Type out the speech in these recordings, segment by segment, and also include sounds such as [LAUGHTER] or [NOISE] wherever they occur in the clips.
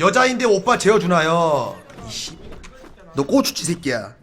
여자인데 오빠 재워주나요? 이씨, 너 꼬추치 새끼야.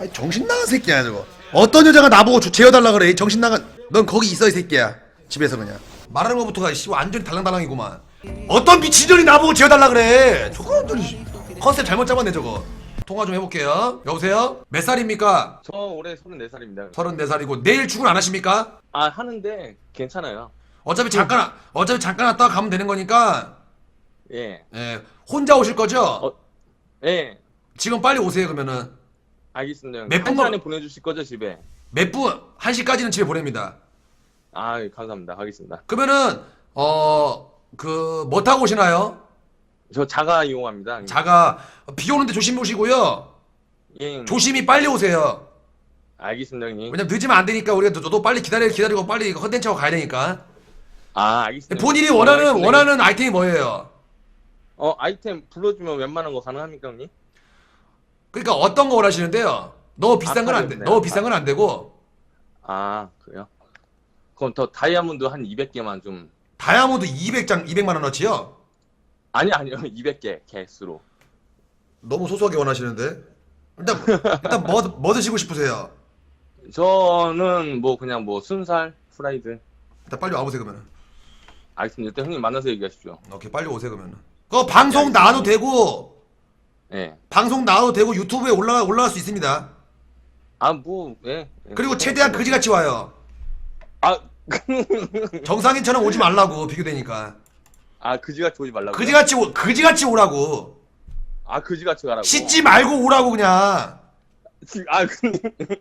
아니 정신 나간 새끼야 저거. 어떤 여자가 나보고 주- 재워달라 그래? 정신 나간. 넌 거기 있어 이 새끼야. 집에서 그냥. 말하는 거부터가 씨 완전 히 달랑달랑이구만. 어떤 미친년이 나보고 재워달라 그래? 저거 완전히 컨셉 잘못 잡았네 저거. 통화 좀 해볼게요. 여보세요? 몇 살입니까? 저 올해 34살입니다. 34살이고 내일 출근 안 하십니까? 아 하는데 괜찮아요. 어차피 잠깐 어차피 잠깐 왔다가 가면 되는 거니까 예. 예, 혼자 오실 거죠? 어. 예. 지금 빨리 오세요 그러면은 알겠습니다. 몇한 분만- 시간에 보내주실 거죠 집에? 몇 분? 1시까지는 집에 보냅니다 아 예, 감사합니다. 하겠습니다. 그러면은 어... 그 뭐 타고 오시나요? 저 자가 이용합니다. 자가 비 오는데 조심히 오시고요 예. 조심히 빨리 오세요 알겠습니다 형님. 왜냐면 늦으면 안 되니까 우리가 저도 빨리 기다려 기다리고 빨리 컨텐츠하고 가야 되니까 아 알겠습니다. 본인이 어, 원하는. 원하는 아이템이 뭐예요? 어 아이템 불러주면 웬만한 거 가능합니까 형님? 그러니까 어떤 거 원하시는데요? 너무 비싼 건 안 돼. 아카리였네요. 너무 비싼 건 안 되고 아 그래요? 그럼 더 다이아몬드 한 200개만 좀 다이아몬드 200장 200만 원어치요? 아니 아니요 [LAUGHS] 200개 개수로. 너무 소소하게 원하시는데 일단 일단 뭐, 뭐 드시고 싶으세요? 저는 뭐 그냥 뭐 순살 프라이드. 일단 빨리 와보세요 그러면 알겠습니다. 일단 형님 만나서 얘기하십시오. 오케이 빨리 오세요 그러면 그 방송 나와도 되고 예. 방송 나와도 되고 유튜브에 올라가 올라갈 수 있습니다 아 뭐 예. 예. 그리고 최대한 그지같이 와요 아 [LAUGHS] 정상인처럼 오지 말라고 비교되니까 아 그지같이 오지 말라고. 그지같이 오, 그지같이 오라고 아 그지같이 가라고. 씻지 말고 오라고 그냥 지- 아 그.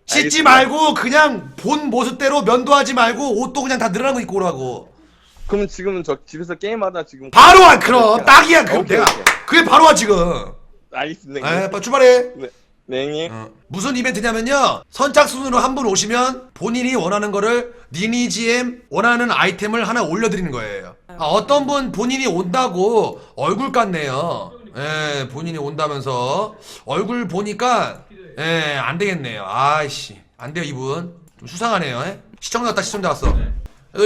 씻지 말고 그냥 본 모습대로 면도하지 말고 옷도 그냥 다 늘어난 거 입고 오라고 그럼 지금은 저 집에서 게임하다 지금. 바로 와 그럼 딱이야 그럼 오케이, 내가 오케이. 그게 바로 와 지금 알겠습니다. 에 형님. 빨리 출발해 네, 네 형님. 어. 무슨 이벤트냐면요 선착순으로 한 분 오시면 본인이 원하는 거를 니니지엠 원하는 아이템을 하나 올려드리는 거예요 아, 어떤 분 본인이 온다고 얼굴 깠네요 예 본인이 온다면서 얼굴 보니까 예 안 되겠네요 아이씨 안 돼요 이분 좀 수상하네요 예? 시청자 왔다 시청자 왔어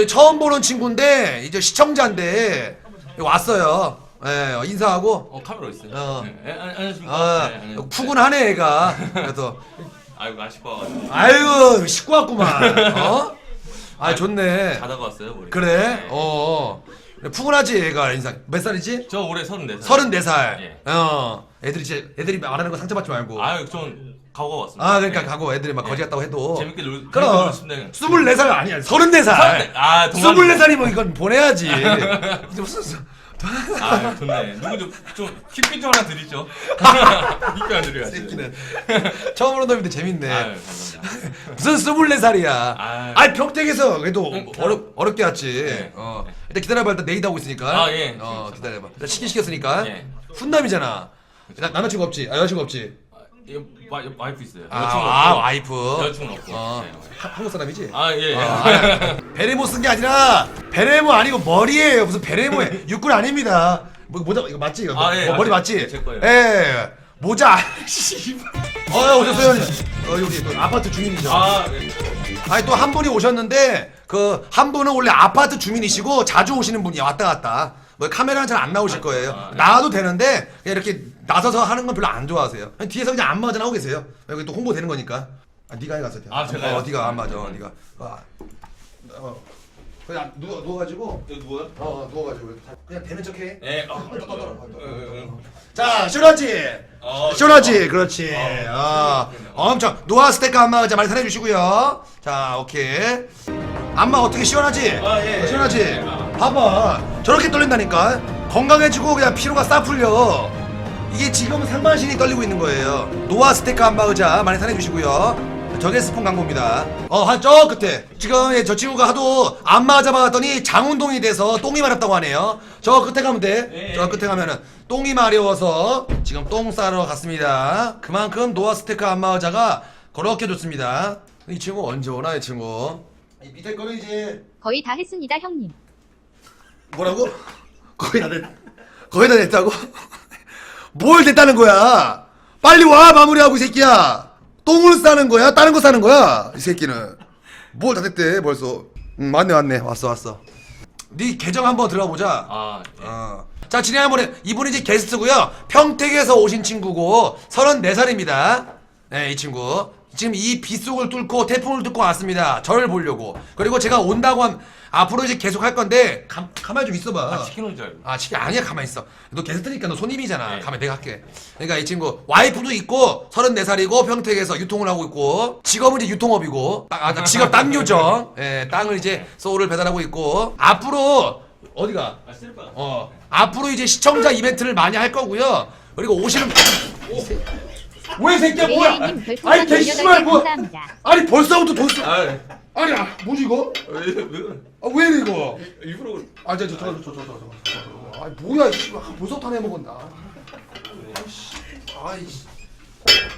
처음 보는 친구인데 이제 시청자인데 왔어요 예 인사하고 어 카메라 있어요. 어. 네. 예, 안- 안녕하십니까. 아 네, 안녕하세요. 푸근하네 얘가 그래서 [LAUGHS] 아이고 아쉽어가지고 아유 식구 왔구만 어? 아 좋네 자다가 왔어요 머리. 그래? 네. 어 푸근하지 얘가 인상 몇 살이지? 저 올해 34살. 34살 예. 어 애들이 이제 애들이 말하는 거 상처받지 말고 아유 전 가고 왔습니다. 아 그러니까 네. 가고 애들이 막 네. 거지 같다고 해도 재밌게 놀. 그럼 재밌게 놀 24살 아니야 34살 아 동안. 24살이면 이건 보내야지 [LAUGHS] 무슨 아 좋네. 누구 좀좀 퀴퀴즈 하나 드리죠. [LAUGHS] 퀴퀴 하나 드려야지. 새끼는 처음 보는 놈인데 재밌네 아유 감사합니다. 무슨 24살이야 아유. 아이 평택에서 그래도 응, 뭐, 어렵, 어렵게 왔지 네. 어 일단 기다려봐 일단 네이드 하고 있으니까 아, 예. 어 기다려봐 일단 치킨 시켰으니까 예. 훈남이잖아 나, 남자친구 없지? 아 여자친구 없지? 아, 이거 와, 와이프 있어요. 아, 여자친구 아 없고. 와이프 여자친구 없고. 어. 네. 하- 한국 사람이지? 아 예. 예. 어, 아, [LAUGHS] 베레모 쓴 게 아니라 베레모 아니고 머리예요 무슨 베레모에 [LAUGHS] 육군 아닙니다 뭐 모자 이거 맞지 이거 아, 예. 뭐, 머리 아, 맞지? 제 거예요. 예 모자 [LAUGHS] 씨발 어 오셨어요 어 우리 또 아파트 주민이죠 아 예. 아니 또 한 분이 오셨는데 그 한 분은 원래 아파트 주민이시고 자주 오시는 분이야 왔다 갔다 뭐 카메라는 잘 안 나오실 거예요 아, 네. 나와도 되는데 그냥 이렇게 나서서 하는 건 별로 안 좋아하세요? 그냥 뒤에서 그냥 안마전 하고 계세요. 여기 또 홍보 되는 거니까. 아 네가 해가서 아, 제가요? 어 네가 안마전 어, 네가. 어, 어. 그냥 누워 누워가지고. 여기 뭐야? 어 누워가지고 그냥 되는 척해. 예. 어. 떠, 떠. 어, 어, 어. 자 시원하지. 어, 시원하지 그렇지. 어, 엄청. 노아 스테이크 안마 의자 많이 사랑해 주시고요. 자 오케이. 안마 어떻게 시원하지? 아, 예, 어, 시원하지? 예. 봐봐. 저렇게 떨린다니까. 건강해지고 그냥 피로가 싹 풀려 이게 지금 상반신이 떨리고 있는 거예요 노아 스테이크 안마 의자 많이 사랑해 주시고요 저게 스폰 광고입니다 어 한 저 끝에 지금 예, 저 친구가 하도 안마 잡아봤더니 장운동이 돼서 똥이 마렵다고 하네요 저 끝에 가면 돼저 예. 끝에 가면은 똥이 마려워서 지금 똥 싸러 갔습니다. 그만큼 노아 스테이크 안마 의자가 그렇게 좋습니다. 이 친구 언제 오나 이 친구? 이 밑에 거는 이제 거의 다 했습니다, 형님. 뭐라고? 거의 다 됐. 거의 다 됐다고? 뭘 됐다는 거야? 빨리 와 마무리하고 이 새끼야. 똥을 싸는 거야? 다른 거 싸는 거야? 이 새끼는 뭘 다 됐대 벌써. 응 맞네 맞네 왔어 왔어. 네 계정 한번 들어가 보자. 아 예. 어. 자 지난번에 이분이 이제 게스트고요 평택에서 오신 친구고 34살입니다 네 이 친구 지금 이 빗속을 뚫고 태풍을 뚫고 왔습니다. 저를 보려고. 그리고 제가 온다고 함 앞으로 이제 계속 할 건데 가, 가만히 좀 있어봐. 아 치킨 온줄 알고. 아 치킨 아니야 가만 히 있어. 너 게스트니까 너 손님이잖아. 네. 가만히 내가 할게. 그러니까 이 친구 와이프도 있고 34살이고 평택에서 유통을 하고 있고 직업은 이제 유통업이고 아, 아, 직업 땅 요정. 예 땅을 이제 소울을 배달하고 있고 앞으로 어디가? 아 쓸바. 어 앞으로 이제 시청자 이벤트를 많이 할 거고요. 그리고 오시는 왜 새끼야 뭐야 AI님 별풍선 아니 개씨발 18개 뭐 감사합니다. 아니 벌써부터 돈 쓰... 아 왜? 아니 아, 뭐지 이거 왜 왜? 아왜 이래 이거 일부러 아, 저, 저, 저, 저, 저, 저, 저, 저, 저. 아, 뭐야, 이 벌써 타내 먹었나? 아이씨, 아이씨,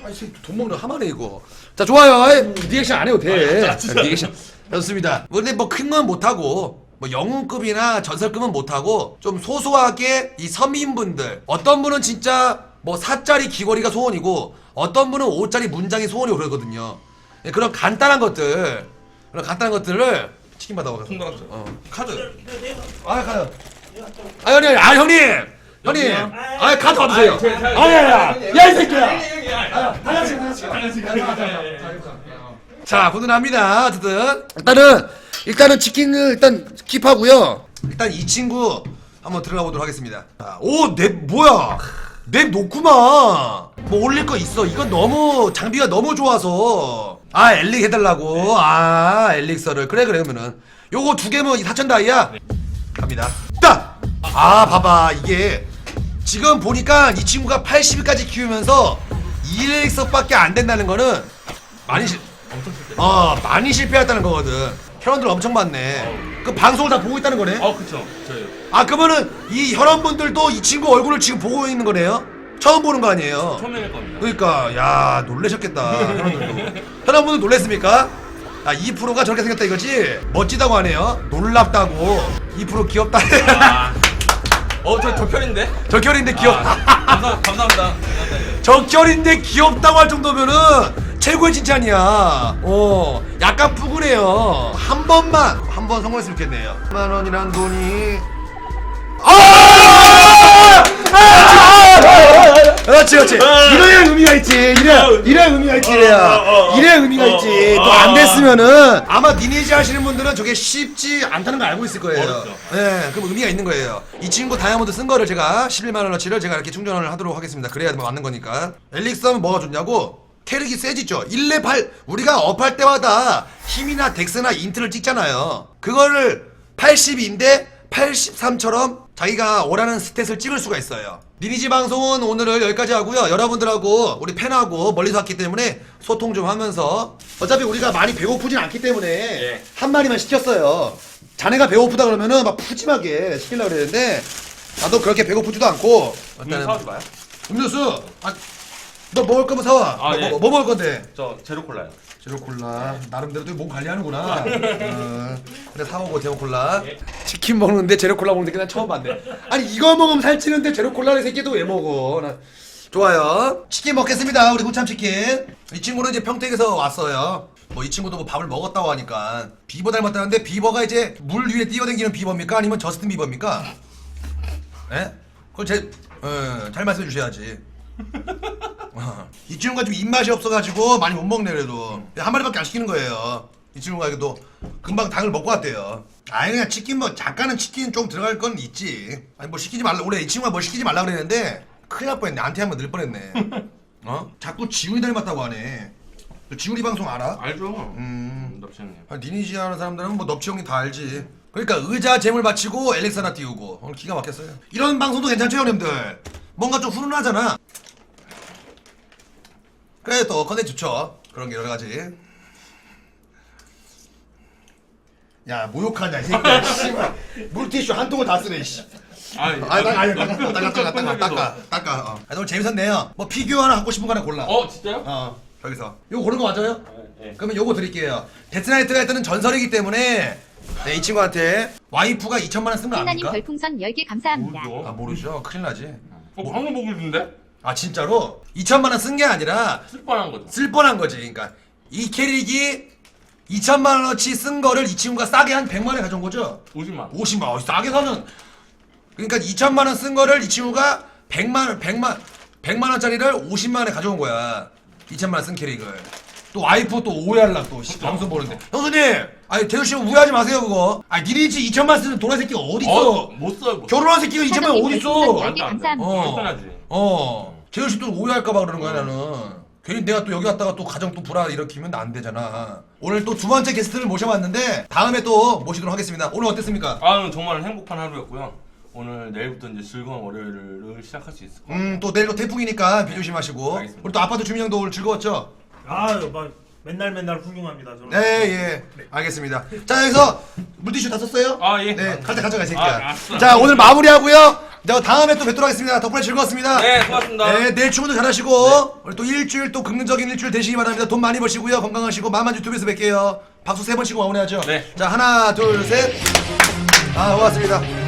아이씨, 돈 먹는 하마네 이거. 자, 좋아요. 아이, 리액션 안 해도 돼. 아, 리액션 좋습니다. 근데 뭐 큰 건 못 하고. 뭐 영웅급이나 전설급은 못하고 좀 소소하게 이 서민분들 어떤 분은 진짜 뭐 4짜리 귀걸이가 소원이고 어떤 분은 5짜리 문장이 소원이고 그러거든요 예, 그런 간단한 것들 그런 간단한 것들을 치킨 받아와 통과했죠. 어. 카드. 아 가요. 아 형님, 아 형님, 형님? 아 카드 받으세요. 아, 제- 제- 아야야, 제- 야이 새끼야. 아, 다 같이, 다 같이. 다 같이 자, 훈훈합니다. 어쨌든 일단은 일단은 치킨을 일단 킵하고요. 일단 이 친구 한번 들어가 보도록 하겠습니다. 자, 오, 넵 뭐야? 넵 놓구만. 뭐 올릴 거 있어. 이건 너무 장비가 너무 좋아서. 아, 엘릭 해달라고. 아, 엘릭서를. 그래, 그래, 그러면은. 요거 두 개면 4천 다이야? 갑니다. 따! 아, 봐봐. 이게 지금 보니까 이 친구가 80까지 키우면서 2엘릭서밖에 안 된다는 거는 많이 실. 어, 많이 실패했다는 거거든. 혈원들 엄청 많네. 그 방송을 다 보고 있다는 거네. 어 그쵸. 저요. 아, 그러면은 이 혈원분들도 이 친구 얼굴을 지금 보고 있는 거네요? 처음 보는 거 아니에요? 처음 내릴 겁니다. 그러니까 야 놀라셨겠다 [LAUGHS] 혈원들도 혈원분들 놀랬습니까? 아 2%가 저렇게 생겼다 이거지? 멋지다고 하네요 놀랍다고 2% 귀엽다 아. 어저 적혈인데? 적혈인데 귀엽 아, 감사 감사합니다. 감사합니다. 적혈인데 귀엽다고 할 정도면은 최고의 칭찬이야 어 약간 푸근해요 한 번만 한 번 성공했으면 좋겠네요 10만 원이란 돈이 아! 아! 그렇지 그렇지 이래야 의미가 있지 이래 이래 의미가 있지 이래야 이래 의미가 있지 또 안 됐으면은 아마 니니지 하시는 분들은 저게 쉽지 않다는 걸 알고 있을 거예요. 예 그럼 의미가 있는 거예요 이 친구 다이아몬드 쓴 거를 제가 11만 원어치를 제가 이렇게 충전을 하도록 하겠습니다 그래야 맞는 거니까 엘릭스 하면 뭐가 좋냐고 캐릭이 세지죠 1레 8 우리가 업할 때마다 힘이나 덱스나 인트를 찍잖아요 그거를 82인데 83처럼 자기가 원하는 스탯을 찍을 수가 있어요. 리니지 방송은 오늘을 여기까지 하고요. 여러분들하고 우리 팬하고 멀리서 왔기 때문에 소통 좀 하면서 어차피 우리가 많이 배고프진 않기 때문에 예. 한 마리만 시켰어요. 자네가 배고프다 그러면은 막 푸짐하게 시키려고 그랬는데 나도 그렇게 배고프지도 않고 음료 사오지 마요. 음료수 아, 너 먹을 거면 사와. 아, 뭐, 예. 뭐, 뭐 먹을 건데? 저 제로 콜라요. 제로 콜라 나름대로 또몸 관리하는구나. 어, 그래 사오고 제로 콜라. 치킨 먹는데 제로 콜라 먹는 게난 처음 봤네. 아니 이거 먹으면 살찌는데 제로 콜라를 새끼도 왜 먹어? 나... 좋아요. 치킨 먹겠습니다. 우리 구참 치킨. 이 친구는 이제 평택에서 왔어요. 뭐 이 친구도 뭐 밥을 먹었다고 하니까 비버 닮았다는데 비버가 이제 물 위에 뛰어다니는 비버입니까? 아니면 저스틴 비버입니까? 예? 그걸 제, 어, 잘 말씀해 주셔야지. 어. 이 친구가 좀 입맛이 없어가지고 많이 못 먹네 그래도. 한 마리밖에 안 시키는 거예요. 이 친구가 이것도 금방 닭을 먹고 왔대요. 아니 그냥 치킨 뭐 작가는 치킨 좀 들어갈 건 있지. 아니 뭐 시키지 말라 원래 이 친구가 뭐 시키지 말라 그랬는데 큰일 날 뻔했네. 나한테 한번 늘 뻔했네. [LAUGHS] 어? 자꾸 지훈이 닮았다고 하네. 너 지훈이 방송 알아? 알죠. 음. 넙치형님. 아, 니니지 하는 사람들은 뭐 넙치 형이 다 알지. 그러니까 의자 재물 바치고 엘렉스 하나 띄우고. 오늘 기가 막혔어요. 이런 방송도 괜찮죠 형님들? 뭔가 좀 훈훈하잖아 그래 또 컨텐츠 좋죠 그런 게 여러 가지 야 모욕하냐 이 새끼야 [LAUGHS] 씨발 물티슈 한 통을 다 쓰네 씨 아니, 아, 나, 아니, 닦아, 닦아, 닦아, 닦아, 닦아, 닦아. 어. 아, 오늘 재밌었네요. 뭐 피규어 하나 갖고 싶은 거 하나 골라. 어 진짜요? 어, 저기서. 이거 고른 거 맞아요? 네. 그러면 요거 드릴게요. 데스나이트가 일단은 전설이기 때문에 네, 이 친구한테 와이프가 2천만 원쓴거 하나님 압니까? 별풍선 10개 감사합니다. 뭐죠? 아 모르죠. 큰일 나지. 어 방금 먹을는데? 아 진짜로 2천만 원 쓴 게 아니라 쓸 뻔한 거죠. 쓸 뻔한 거지. 그러니까 이 캐릭이 2천만 원어치 쓴 거를 이 친구가 싸게 한 100만 원에 가져온 거죠. 50만. 50만 원 싸게 사는 그러니까 2천만 원 쓴 거를 이 친구가 100만 원, 100만 100만 원짜리를 50만 원에 가져온 거야. 2천만 원 쓴 캐릭을. 또 와이프 또 오해하려고 또 씨, 방송 보는데. 형수님, 아니 대우 씨 오해하지 마세요 그거. 아니 니네지 2천만 원 쓰는 도라 새끼가 어디 있어? 어, 못 써요. 뭐. 결혼한 새끼가 2천만 원 어디 있어? 네, 감사합니다. 어. 불편하지. 어. 재우 씨또 오해할까봐 그러는 거야 나는. 괜히 내가 또 여기 왔다가 또 가정 또 불화 일으키면 안 되잖아. 오늘 또 두 번째 게스트를 모셔봤는데 다음에 또 모시도록 하겠습니다. 오늘 어땠습니까? 아, 오늘 정말 행복한 하루였고요. 오늘 내일부터 이제 즐거운 월요일을 시작할 수 있을 것 같아요. 음, 또 내일 또 태풍이니까 비 조심하시고. 알겠습니다. 우리 또 아파트 주민 형도 오늘 즐거웠죠? 아, 막 맨날 맨날 훌륭합니다. 저는. 네, 예. 알겠습니다. 자, 여기서 물티슈 다 썼어요? 아, 예. 네, 가자, 가져가, 이 아, 새끼야. 알았어. 자, 오늘 마무리하고요. 자, 다음에 또 뵙도록 하겠습니다. 덕분에 즐거웠습니다. 네, 고맙습니다. 네, 내일 출근도 잘하시고, 우리 또 일주일 또 긍정적인 일주일 되시기 바랍니다. 돈 많이 버시고요. 건강하시고, 마만 유튜브에서 뵐게요. 박수 세 번 치고 마무리하죠. 네. 자, 하나, 둘, 셋. 아, 고맙습니다.